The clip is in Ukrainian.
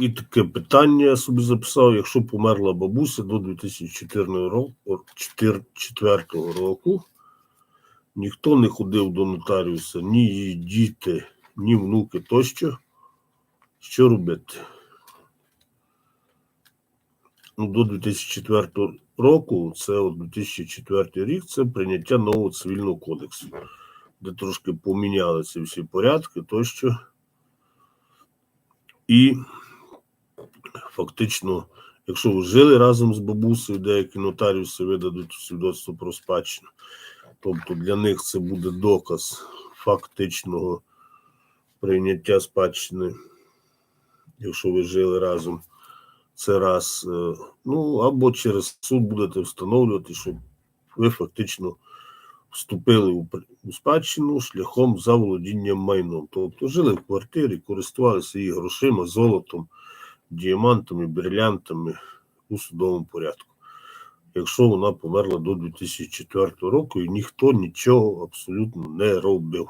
І таке питання я собі записав: якщо померла бабуся до 2004 року, ніхто не ходив до нотаріуса, ні її діти, ні внуки тощо, що робити? Ну, до 2004 року, це от 2004 рік, це прийняття нового цивільного кодексу, де трошки поміняли ці всі порядки тощо. І фактично, якщо ви жили разом з бабусею, деякі нотаріуси видадуть свідоцтво про спадщину. Тобто для них це буде доказ фактичного прийняття спадщини, якщо ви жили разом. Це раз. е, Ну, або через суд будете встановлювати, що ви фактично вступили у, у спадщину шляхом заволодінням майном. Тобто жили в квартирі, користувалися її грошима, золотом, діамантами, брилянтами у судовому порядку. Якщо вона померла до 2004 року і ніхто нічого абсолютно не робив.